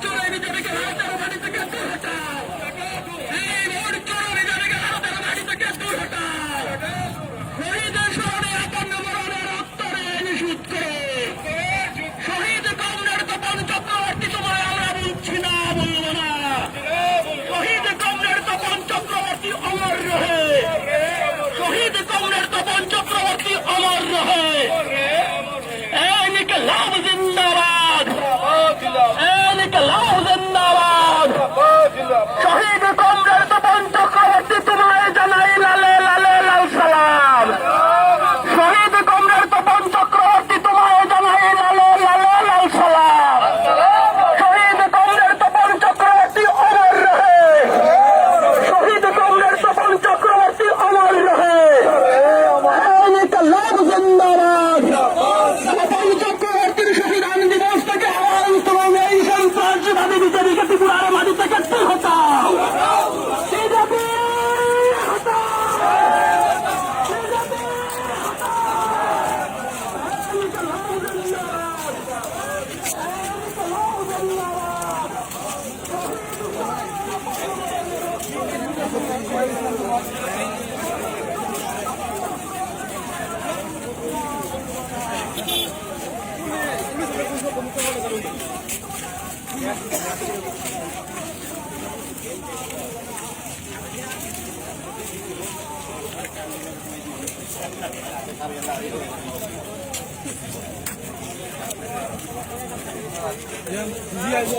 Let's go, baby! Dia, dia, dia,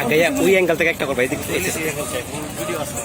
আগে ওই angle থেকে একটা করবে এদিক ভিডিও আছে